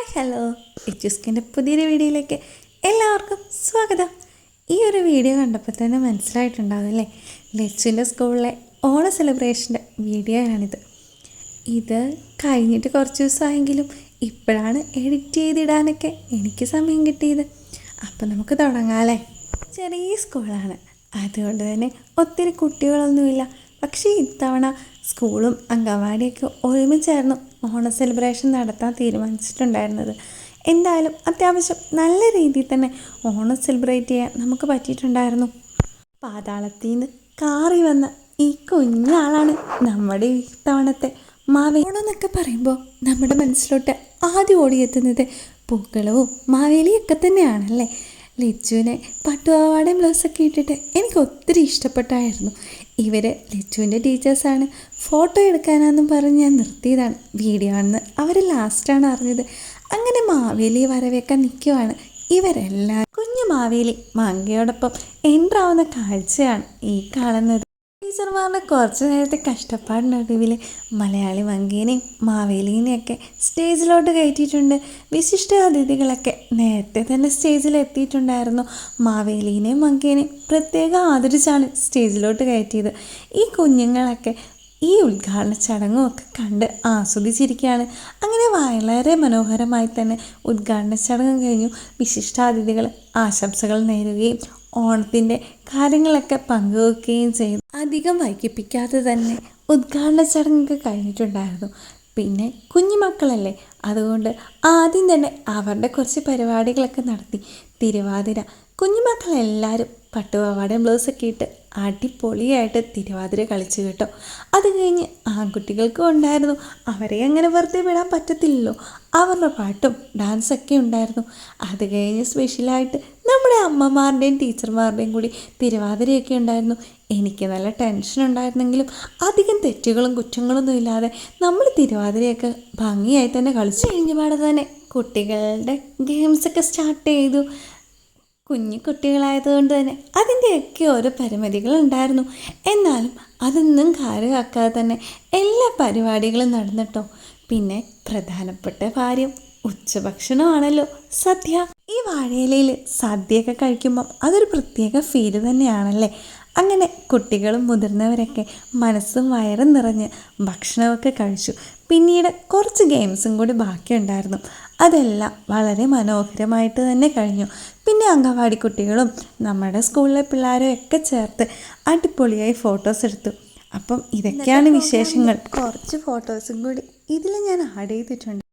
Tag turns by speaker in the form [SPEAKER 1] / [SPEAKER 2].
[SPEAKER 1] Hi hello എച്ചുസ്കിന്റെ പുതിയൊരു വീഡിയോയിലേക്ക് എല്ലാവർക്കും സ്വാഗതം. ഈ ഒരു വീഡിയോ കണ്ടപ്പോൾ തന്നെ മനസ്സിലായിട്ടുണ്ടാവും അല്ലേ ലച്ചുവിന്റെ സ്കൂളിലെ ഓണ സെലിബ്രേഷന്റെ വീഡിയോ ആണിത്. ഇത് കഴിഞ്ഞിട്ട് കുറച്ച് ദിവസമായെങ്കിലും ഇപ്പോഴാണ് എഡിറ്റ് ചെയ്തിടാനൊക്കെ എനിക്ക് സമയം കിട്ടിയത്. അപ്പോൾ നമുക്ക് തുടങ്ങാമല്ലേ ചെറിയ സ്കൂളാണ്. അതുകൊണ്ട് തന്നെ ഒത്തിരി കുട്ടികളൊന്നുമില്ല. പക്ഷേ ഇത്തവണ സ്കൂളും അംഗൻവാടിയൊക്കെ ഒരുമിച്ചായിരുന്നു ഓണ സെലിബ്രേഷൻ നടത്താൻ തീരുമാനിച്ചിട്ടുണ്ടായിരുന്നത്. എന്തായാലും അത്യാവശ്യം നല്ല രീതിയിൽ തന്നെ ഓണം സെലിബ്രേറ്റ് ചെയ്യാൻ നമുക്ക് പറ്റിയിട്ടുണ്ടായിരുന്നു. പാതാളത്തിൽ നിന്ന് കാറി വന്ന ഈ കുഞ്ഞാളാണ് നമ്മുടെ ഈ തവണത്തെ മാവേ. ഓണമെന്നൊക്കെ പറയുമ്പോൾ നമ്മുടെ മനസ്സിലോട്ട് ആദ്യം ഓടിയെത്തുന്നത് പൂക്കളവും മാവേലിയൊക്കെ തന്നെയാണല്ലേ? ലച്ചുവിനെ പട്ടുപാവാടയും ബ്ലൗസൊക്കെ ഇട്ടിട്ട് എനിക്ക് ഒത്തിരി ഇഷ്ടപ്പെട്ടായിരുന്നു. ഇവർ ലിജുവിന്റെ ടീച്ചേഴ്സാണ്. ഫോട്ടോ എടുക്കാനാണെന്നും പറഞ്ഞ് ഞാൻ നിർത്തിയതാണ്. വീഡിയോ ആണെന്ന് അവർ ലാസ്റ്റാണ് അറിഞ്ഞത്. അങ്ങനെ മാവേലി വരവേക്കാൻ നിൽക്കുവാണ് ഇവരെല്ലാം കുഞ്ഞു മാവേലി മങ്കയോടൊപ്പം എന്ററാവുന്ന കാഴ്ചയാണ് ഈ കാണുന്നത്. ടീച്ചർമാരുടെ കുറച്ച് നേരത്തെ കഷ്ടപ്പാടിനൊടുവിൽ മലയാളി വങ്കേനെയും മാവേലിനെയൊക്കെ സ്റ്റേജിലോട്ട് കയറ്റിയിട്ടുണ്ട്. വിശിഷ്ട അതിഥികളൊക്കെ നേരത്തെ തന്നെ സ്റ്റേജിൽ എത്തിയിട്ടുണ്ടായിരുന്നു മാവേലിനെയും മങ്കേനെയും പ്രത്യേകം ആദരിച്ചാണ് സ്റ്റേജിലോട്ട് കയറ്റിയത്. ഈ കുഞ്ഞുങ്ങളൊക്കെ ഈ ഉദ്ഘാടന ചടങ്ങും ഒക്കെ കണ്ട് ആസ്വദിച്ചിരിക്കുകയാണ്. അങ്ങനെ വളരെ മനോഹരമായി തന്നെ ഉദ്ഘാടന ചടങ്ങ് കഴിഞ്ഞു. വിശിഷ്ടാതിഥികൾ ആശംസകൾ നേരുകയും ഓണത്തിന്റെ കാര്യങ്ങളൊക്കെ പങ്കുവെക്കുകയും ചെയ്തു. അധികം വൈകിപ്പിക്കാതെ തന്നെ ഉദ്ഘാടന ചടങ്ങൊക്കെ കഴിഞ്ഞിട്ടുണ്ടായിരുന്നു. പിന്നെ കുഞ്ഞുമക്കളല്ലേ? അതുകൊണ്ട് ആദ്യം തന്നെ അവരുടെ കുറച്ച് പരിപാടികളൊക്കെ നടത്തി. തിരുവാതിര കുഞ്ഞുമക്കളെല്ലാവരും പട്ടുപാവാടയും ബ്ലൗസൊക്കെ ഇട്ട് അടിപൊളിയായിട്ട് തിരുവാതിര കളിച്ചു കേട്ടോ. അത് കഴിഞ്ഞ് ആൺകുട്ടികൾക്കും ഉണ്ടായിരുന്നു. അവരെ അങ്ങനെ വെറുതെ വിടാൻ പറ്റത്തില്ലല്ലോ. അവരുടെ പാട്ടും ഡാൻസൊക്കെ ഉണ്ടായിരുന്നു. അത് കഴിഞ്ഞ് സ്പെഷ്യലായിട്ട് നമ്മുടെ അമ്മമാരുടെയും ടീച്ചർമാരുടെയും കൂടി തിരുവാതിരയൊക്കെ ഉണ്ടായിരുന്നു. എനിക്ക് നല്ല ടെൻഷൻ ഉണ്ടായിരുന്നെങ്കിലും അധികം തെറ്റുകളും കുറ്റങ്ങളൊന്നും ഇല്ലാതെ നമ്മൾ തിരുവാതിരയൊക്കെ ഭംഗിയായി തന്നെ കളിച്ചു. കഴിഞ്ഞപാടെ തന്നെ കുട്ടികളുടെ ഗെയിംസൊക്കെ സ്റ്റാർട്ട് ചെയ്തു. കുഞ്ഞു കുട്ടികളായതുകൊണ്ട് തന്നെ അതിന്റെയൊക്കെ ഓരോ പരിമിതികളുണ്ടായിരുന്നു എന്നാലും അതൊന്നും കാര്യമാക്കാതെ തന്നെ എല്ലാ പരിപാടികളും നടന്നിട്ടോ. പിന്നെ പ്രധാനപ്പെട്ട കാര്യം ഉച്ചഭക്ഷണമാണല്ലോ. സദ്യ. ഈ വാഴയിലയിൽ സദ്യയൊക്കെ കഴിക്കുമ്പം അതൊരു പ്രത്യേക ഫീൽ തന്നെയാണല്ലേ? അങ്ങനെ കുട്ടികളും മുതിർന്നവരൊക്കെ മനസ്സും വയറും നിറഞ്ഞ് ഭക്ഷണമൊക്കെ കഴിച്ചു. പിന്നീട് കുറച്ച് ഗെയിംസും കൂടി ബാക്കിയുണ്ടായിരുന്നു. അതെല്ലാം വളരെ മനോഹരമായിട്ട് തന്നെ കഴിഞ്ഞു. പിന്നെ അംഗൻവാടി കുട്ടികളും നമ്മുടെ സ്കൂളിലെ പിള്ളേരും ഒക്കെ ചേർത്ത് അടിപൊളിയായി ഫോട്ടോസ് എടുത്തു. അപ്പം ഇതൊക്കെയാണ് വിശേഷങ്ങൾ. കുറച്ച് ഫോട്ടോസും കൂടി ഇതിൽ ഞാൻ ആഡ് ചെയ്തിട്ടുണ്ട്.